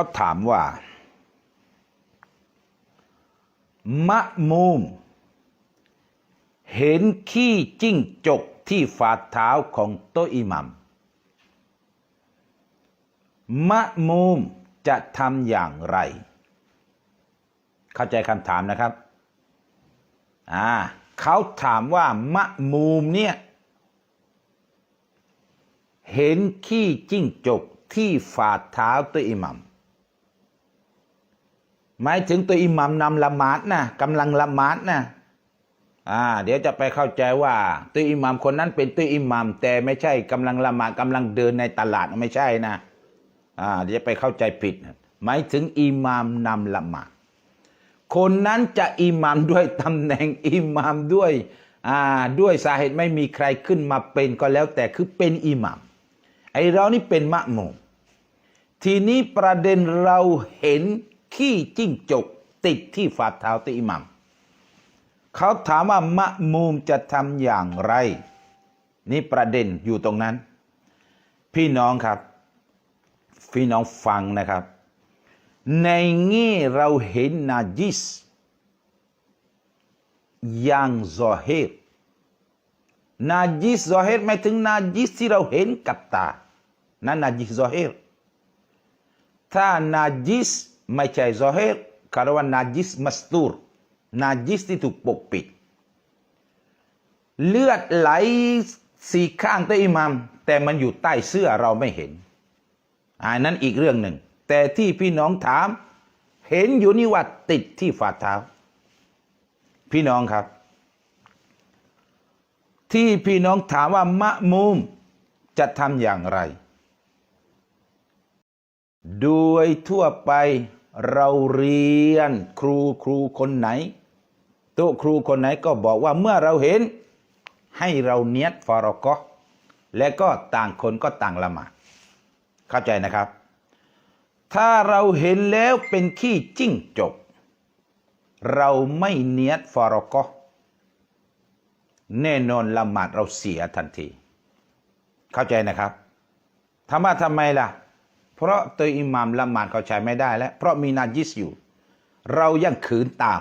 เขาถามว่ามะมูม เห็นขี้จิ้งจกที่ฝ่าเท้าของโตอิหมัมมะมูมจะทำอย่างไร เข้าใจคำถามนะครับ อ่าเขาถามว่ามะมูมเนี่ย เห็นขี้จิ้งจกที่ฝ่าเท้าตัวอิหมัม หมายถึงตัวอิหมัมนำละหมาดนะกำลังละหมาดนะอ่า เดี๋ยวจะไปเข้าใจว่าตัวอิหมัมคนนั้นเป็นตัวอิหมัมแต่ไม่ใช่กำลังละหมาดกำลังเดินในตลาดไม่ใช่นะอ่าเดี๋ยวไปเข้าใจผิด หมายถึงอิหมามนำละหมาดคนนั้นจะอิหมามด้วยตำแหน่งอิหมามด้วยอ่าด้วยสาเหตุไม่มีใครขึ้นมาเป็นก็แล้วแต่คือเป็นอิหมามไอเรานี่เป็นมะมุมทีนี้ประเด็นเราเห็น ขี้จิ้งจกติดที่ฝ่าเท้าตัวอิหมามเขาถามว่ามะมุมจะทำอย่างไร นี่ประเด็นอยู่ตรงนั้น พี่น้องครับ พี่น้องฟังนะครับ ในแง่เราเห็นนาจิสอย่างซอเฮรนาจิสซอเฮรหมายถึงนาจิสที่เราเห็นกับตา นั่นนาจิสซอเฮรถ้านาจิส ไม่ใช่ซอเฮรเขารว่านาจิสมัสตูรนาจิสที่ถูกปกปิด เลือดไหลสีข้างตัวอิหมาม แต่มันอยู่ใต้เสื้อเราไม่เห็นอันนั้นอีกเรื่องหนึ่ง แต่ที่พี่น้องถาม เห็นอยู่นี่ว่าติดที่ฝ่าเท้า พี่น้องครับ ที่พี่น้องถามว่ามะมุมจะทำอย่างไร โดยทั่วไป เราเรียนครูครูคนไหนต๊ะครูคนไหนก็บอกว่าเมื่อเราเห็น ให้เราเนียดฟารอกอและก็ต่างคนก็ต่างละหมาดเข้าใจนะครับ ถ้าเราเห็นแล้วเป็นขี้จิ้งจกเราไม่เนียดฟารอกอแน่นอนละหมาดเราเสียทันที เข้าใจนะครับถามว่าทำไมล่ะ เพราะตัวอิหมามละหมาดเขาใช้ไม่ได้แล้ว เพราะมีนาจิสอยู่ เรายังขืนตาม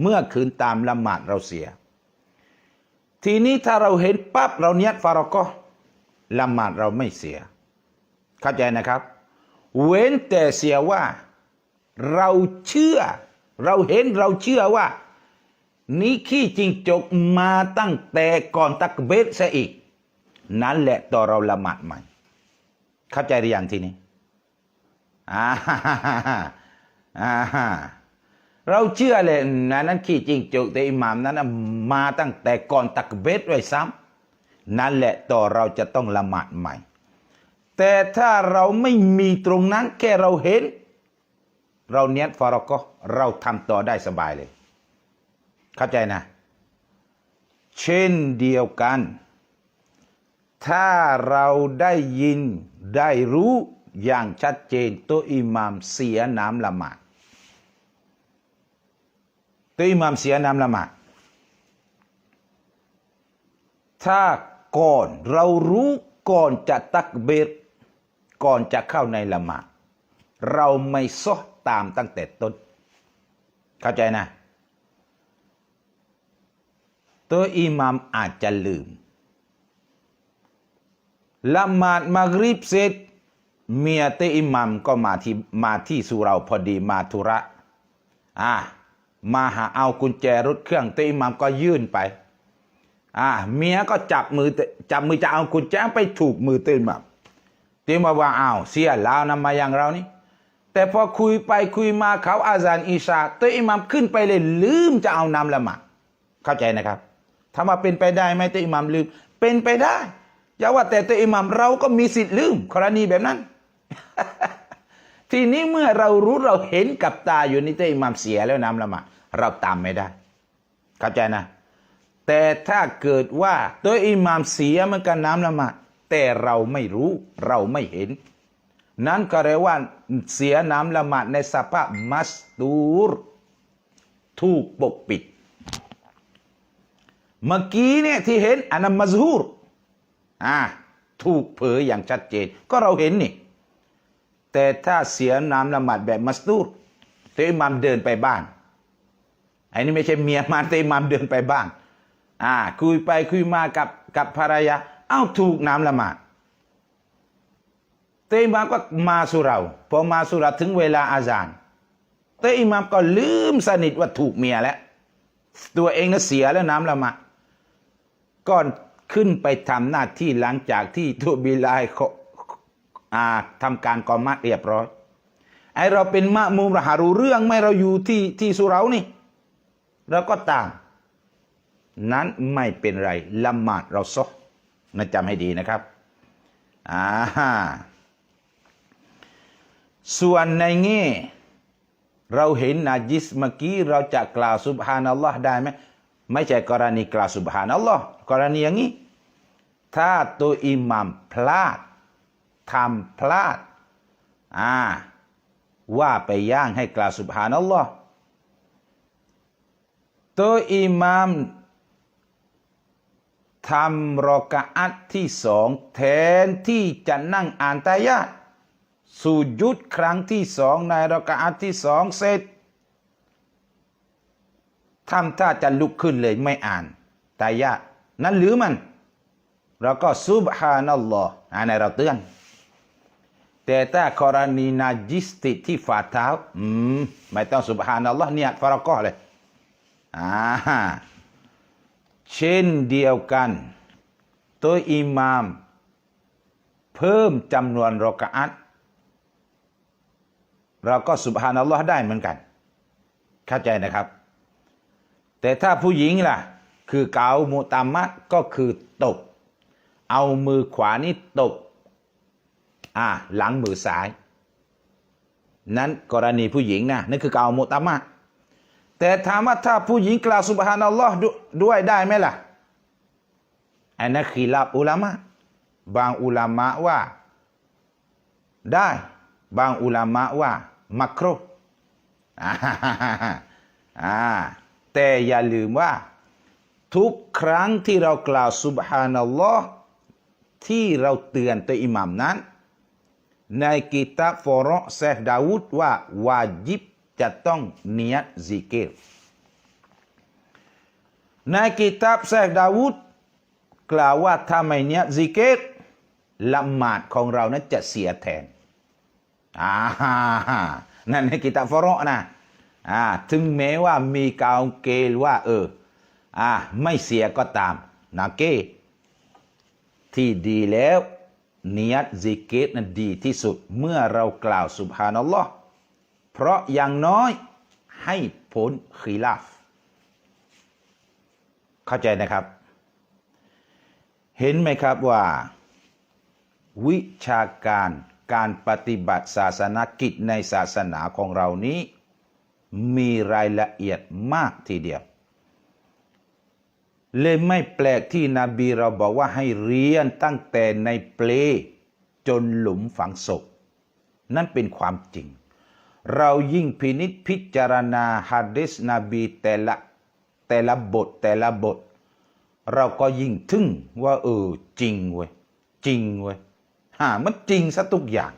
เมื่อขืนตามละหมาดเราเสีย ทีนี้ถ้าเราเห็นปั๊บเราเนียดฟารอกอละหมาดเราไม่เสีย เข้าใจนะครับ เว้นแต่เสียว่า เราเชื่อ เราเห็นเราเชื่อว่า นี่ขี้จริงจกมาตั้งแต่ก่อนตักเบสซะอีก นั่นแหละต่อเราละหมาดใหม่เข้าใจหรือยังทีนี้ อ่าฮ่าฮ่าฮ่าอ่าฮ่าเราเชื่อเลยนะนั้นขี้จริงจกแต่อิหมามนั้นมาตั้งแต่ก่อนตักเบสไว้ซ้ำนั่นแหละต่อเราจะต้องละหมาดใหม่ แต่ถ้าเราไม่มีตรงนั้นแค่เราเห็น เราเนียฟารอกอเราทำต่อได้สบายเลย เข้าใจนะ เช่นเดียวกัน ถ้าเราได้ยินได้รู้ อย่างชัดเจนตัวอิหมามเสียน้ำละหมาดตัวอิหมามเสียน้ำละหมาดถ้าก่อนเรารู้ก่อนจะตักเบรก่อนจะเข้าในละหมาดเราไม่ซอตามตั้งแต่ต้น เข้าใจนะ ตัวอิหมามอาจจะลืมละหมาดมักริบเสร็จ เมียเตอิมัมก็มาที่มาที่สุเราพอดีมาธุระอ่ามาหาเอากุญแจรถเครื่องเตอิมัมก็ยื่นไปอ่าเมียก็จับมือจับมือจะเอากุญแจไปถูกมือเตอิมัมเตอิมัมว่าอ้าวเสียแล้วนำมาอย่างเรานี่แต่พอคุยไปคุยมาเขาอาซานอิชาเตอิมัมขึ้นไปเลยลืมจะเอาน้ำละหมาดเข้าใจนะครับถามว่าเป็นไปได้ไหมเตอิมัมลืมเป็นไปได้อย่าว่าแต่เตอิมัมเราก็มีสิทธิ์ลืมกรณีแบบนั้น ทีนี้เมื่อเรารู้เราเห็นกับตาอยู่นี่เตอิหมัมเสียแล้วน้ำละหมาดเราตามไม่ได้ เข้าใจนะ แต่ถ้าเกิดว่าตัวอิหมามเสียเหมือนกันน้ำละหมาดแต่เราไม่รู้เราไม่เห็น นั้นก็เรียกว่าเสียน้ำละหมาดในสภาพมัสตูรถูกปกปิด เมื่อกี้เนี่ยที่เห็นอันนั้นมัซูรอ่าถูกเผยอย่างชัดเจน ก็เราเห็นนี่ แต่ถ้าเสียน้ำละหมาดแบบมัสตูดตัวอิหมามเดินไปบ้านอ้นี่ไม่ใช่เมียมันตัวอิหมามเดินไปบ้าน อ่า คุยไปคุยมากับกับภรรยาเอ้าถูกน้ำละหมาดตัวอิหมามก็มาสุเราพอมาสุเราถึงเวลาอาจารตัวอิหมามก็ลืมสนิทว่าถูกเมียแล้วตัวเองน่ะเสียแล้วน้ำละหมาดก็ขึ้นไปทำหน้าที่หลังจากที่ทุบิลายเขา อ่าทำการกอมัดเรียบร้อยไอเราเป็นมะมุมเราหารู้เรื่องไม่เราอยู่ที่ที่สุเรานี่เราก็ตาม นั้นไม่เป็นไรละหมาดเราซอนะจำให้ดีนะครับอ่าส่วนในแง่เราเห็นนาจิสเมื่อกี้เราจะกล่าวสุบฮานัลลอฮ์ได้ไหมไม่ใช่กรณีกล่าวสุบฮานัลลอฮ์กรณีอย่างนี้ ถ้าตัวอิหมัมพลาด ทำพลาด อ่า ว่าไปย่างให้กล่าวสุบฮานัลลอฮ์ตัวอิหมัมทำรอกะอัตที่สองแทนที่จะนั่งอ่านตายาตสุยุดครั้งที่สองในรากาอัตที่สองเสร็จทำท่าจะลุกขึ้นเลยไม่อ่านตายะห์นั้นหรือมัน เราก็ซุบฮานัลลอฮ์อันนี้เราเตือน แต่ถ้ากรณีนาจิสติที่ฝ่าเท้า อืมไม่ต้องซุบฮานัลลอฮ์เนี่ยฟารากอเลยอ่าเช่นเดียวกัน ตัวอิหมาม เพิ่มจำนวนรอกะอัตเราก็สุบฮานัลลอฮ์ได้เหมือนกัน เข้าใจนะครับ แต่ถ้าผู้หญิงล่ะ คือเกามุตามะก็คือตบ เอามือขวานี้ตบ อ่าหลังมือซ้าย นั้นกรณีผู้หญิงนะนั่นคือเกามุตามะแต่ถามว่าถ้าผู้หญิงกล่าวสุบฮานัลลอฮ์ด้วยได้ไหมล่ะอันนั้นขีลาบอุลามะบางอุลามะว่า ได้ บางอุลามะว่า มักโครอ่าอ่าแต่อย่าลืมว่า ทุกครั้งที่เรากล่าวสุบฮานัลลอฮ์ที่เราเตือนตัวอิหมัมนั้น ในกิตาฟอรอเซฟดาวุดว่าวาจิบจะต้องเนียดซิกเกรในกิตาบเซฟดาวุดกล่าวว่าถ้าไม่เนียดซิกเกรละหมาดของเรานั้นจะเสียแทนอ่านั่นในกิตาฟอรอนะอ่าถึงแม้ว่ามีกาวเกลว่า เอออ่าไม่เสียก็ตามนาเกที่ดีแล้ว เนียดซิกเกตนั้นดีที่สุดเมื่อเรากล่าวสุบฮานัลลอฮ์เพราะอย่างน้อยให้พ้นขีลาฟ เข้าใจนะครับ เห็นไหมครับว่า วิชาการการปฏิบัติศาสนกิจในศาสนาของเรานี้ มีรายละเอียดมากทีเดียว เลยไม่แปลกที่นบีเราบอกว่าให้เรียนตั้งแต่ในเปลจนหลุมฝังศพ นั่นเป็นความจริง เรายิ่งพินิษพิจารณาฮะดิษนบีแต่ละแต่ละบทแต่ละบท เราก็ยิ่งทึ่งว่าเออจริงเว้ยจริงเว้ยฮะมันจริงซะทุกอย่าง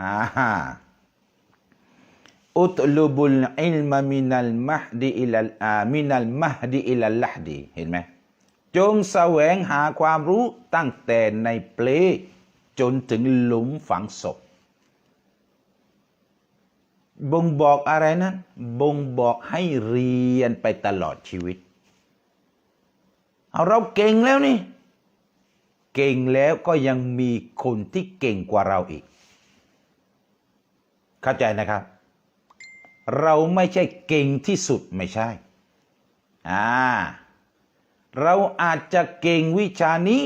อ่าฮะ อุตลบุลอิลมมินัลมหดีอิลลอามินัลมหดีอิลัลละฮดีเห็นไหมจงแสวงหาความรู้ตั้งแต่ในเปลจนถึงหลุมฝังศพบ่งบอกอะไรนะบ่งบอกให้เรียนไปตลอดชีวิต เอาเราเก่งแล้วนี่ เก่งแล้วก็ยังมีคนที่เก่งกว่าเราอีก เข้าใจนะครับ เราไม่ใช่เก่งที่สุดไม่ใช่ อ่า เราอาจจะเก่งวิชานี้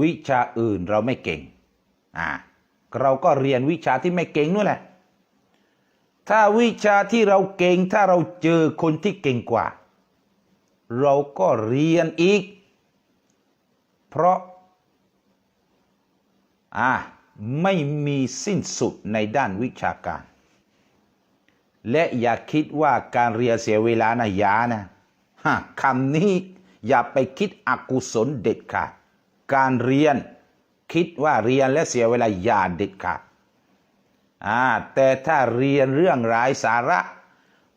วิชาอื่นเราไม่เก่ง อ่า เราก็เรียนวิชาที่ไม่เก่งนู่นแหละ ถ้าวิชาที่เราเก่งถ้าเราเจอคนที่เก่งกว่า เราก็เรียนอีก เพราะ อ่า ไม่มีสิ้นสุดในด้านวิชาการ และอย่าคิดว่าการเรียนเสียเวลานะยานะฮะคำนี้อย่าไปคิดอกุศลเด็ดขาด การเรียนคิดว่าเรียนและเสียเวลาอย่าเด็ดขาดอ่าแต่ถ้าเรียนเรื่องรายสาระ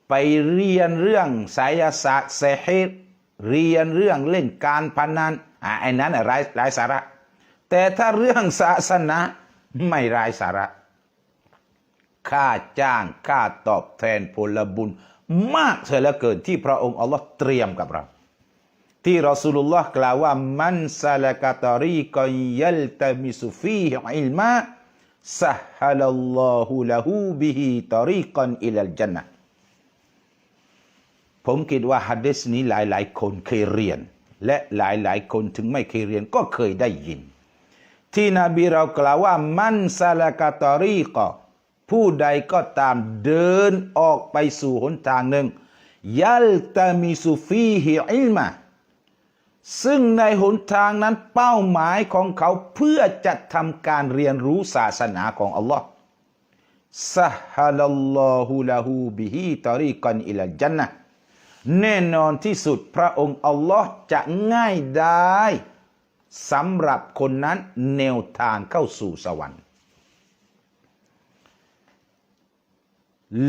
ไปเรียนเรื่องไสยศาสตร์เซฮเรียนเรื่องเล่นการพนันอ่าไอ้นั้นน่ะไร้ไร้สาระ แต่ถ้าเรื่องศาสนา ไม่ไร้สาระ ค่าจ้างค่าตอบแทนผลบุญ มากเสียเหลือเกินที่พระองค์อัลลอฮ์เตรียมกับเรา ที่รอสูลุลลอฮ์กล่าวว่ามันซาลกะตอรีกอนยัลตมิสุฟีฮิอิลมาสะฮัลลลอฮุละฮูบิฮิตอรีกอนอิลัลจันนะผมคิดว่าฮัดดิสนี้หลายๆ คนเคยเรียน และหลายๆ คนถึงไม่เคยเรียนก็เคยได้ยิน ที่นบีเรากล่าวว่ามันซาลกะตอรีกอผู้ใดก็ตามเดินออกไปสู่หนทางหนึ่ง ยัลตามิสุฟีฮิอิลมาซึ่งในหนทางนั้นเป้าหมายของเขาเพื่อจะทำการเรียนรู้ศาสนาของอัลลอฮ์สะฮัลลอฮุละฮูบิฮิตอรีกันอิลจันนะห์แน่นอนที่สุดพระองค์อัลลอฮ์จะง่ายได้ สำหรับคนนั้นแนวทางเข้าสู่สวรรค์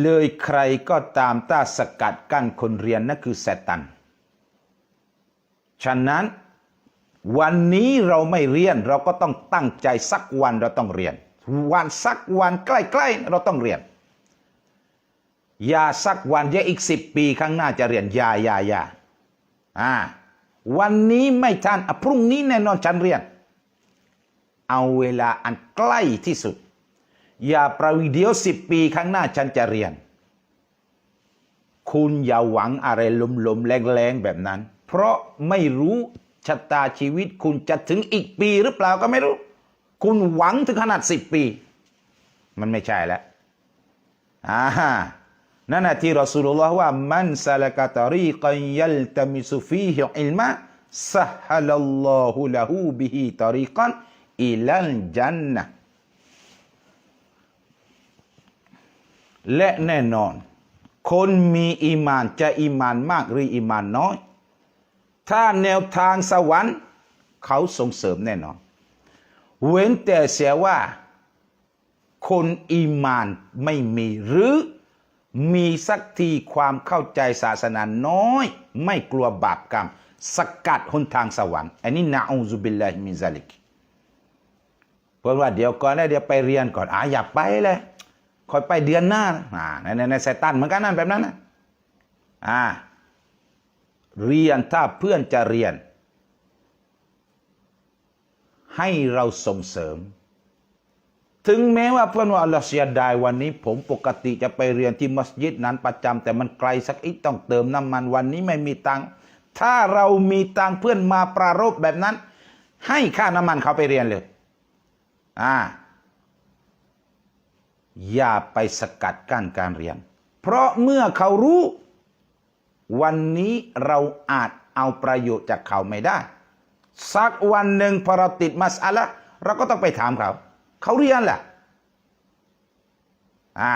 เลยใครก็ตามต้าสกัดกั้นคนเรียนนั่นคือแซตัน ฉะนั้นวันนี้เราไม่เรียนเราก็ต้องตั้งใจสักวันเราต้องเรียน วันสักวันใกล้ๆเราต้องเรียน อย่าสักวันเดี๋ยวอีกสิบปีข้างหน้าจะเรียนอย่าอย่าอย่าอ่า วันนี้ไม่ทันอะพรุ่งนี้แน่นอนฉันเรียน เอาเวลาอันใกล้ที่สุด อย่าประวิเดียวสิบปีข้างหน้าฉันจะเรียน คุณอย่าหวังอะไรลมๆแรงๆแบบนั้น เพราะไม่รู้ชะตาชีวิตคุณจะถึงอีกปีหรือเปล่าก็ไม่รู้ คุณหวังถึงขนาดสิบปี มันไม่ใช่แล้วอ่า นั่นนะที่รอสูลุลลอฮ์ว่ามันซาลกะตอรีกันยัลตมิสุฟีฮิอิลมะสะฮัลลลอฮุละฮูบิฮิตอรีกันอิลัลจันนะและแน่นอน คนมีอีมานจะอีมานมากหรืออีมานน้อย ถ้าแนวทางสวรรค์ เขาส่งเสริมแน่นอน เว้นแต่เสียว่า คนอีมานไม่มีหรือ มีสักทีความเข้าใจศาสนาน้อย ไม่กลัวบาปกรรม สกัดหนทางสวรรค์อันนี้นะอูซุบิลลาฮิมินซาลิกเพราะว่าเดี๋ยวก่อนนะเดี๋ยวไปเรียนก่อนอะอย่าไปเลยคอยไปเดือนหน้าอ่าในในในไซตันเหมือนกันนั่นแบบนั้นนะอ่าเรียนถ้าเพื่อนจะเรียน ให้เราส่งเสริม ถึงแม้ว่าเพื่อนว่าอัลลอฮ์เสียดายวันนี้ ผมปกติจะไปเรียนที่มัสยิดนั้นประจำแต่มันไกลสักอีกต้องเติมน้ำมันวันนี้ไม่มีตังค์ถ้าเรามีตังค์เพื่อนมาปรารบแบบนั้น ให้ค่าน้ำมันเขาไปเรียนเลย อ่า อย่าไปสกัดกั้นการเรียน เพราะเมื่อเขารู้ วันนี้เราอาจเอาประโยชน์จากเขาไม่ได้ สักวันหนึ่งพอเราติดมัสอะละเราก็ต้องไปถามเขา เขาเรียนแหละอ่า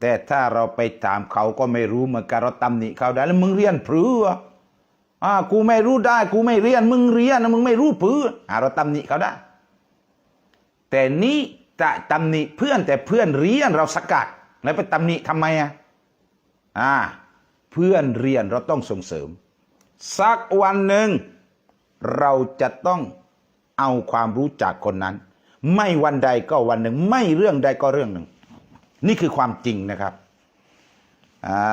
แต่ถ้าเราไปถามเขาก็ไม่รู้เหมือนกันเราตำหนิเขาได้แล้วมึงเรียนเพื่ออ่ากูไม่รู้ได้ กูไม่เรียน มึงเรียนนะมึงไม่รู้เพื่ออ่าเราตำหนิเขาได้ แต่นี้จะตำหนิเพื่อนแต่เพื่อนเรียนเราสกัดแล้วไปตำหนิทำไมอะอ่าเพื่อนเรียนเราต้องส่งเสริม สักวันหนึ่งเราจะต้องเอาความรู้จากคนนั้น ไม่วันใดก็วันหนึ่ง ไม่เรื่องใดก็เรื่องหนึ่ง นี่คือความจริงนะครับ อ่า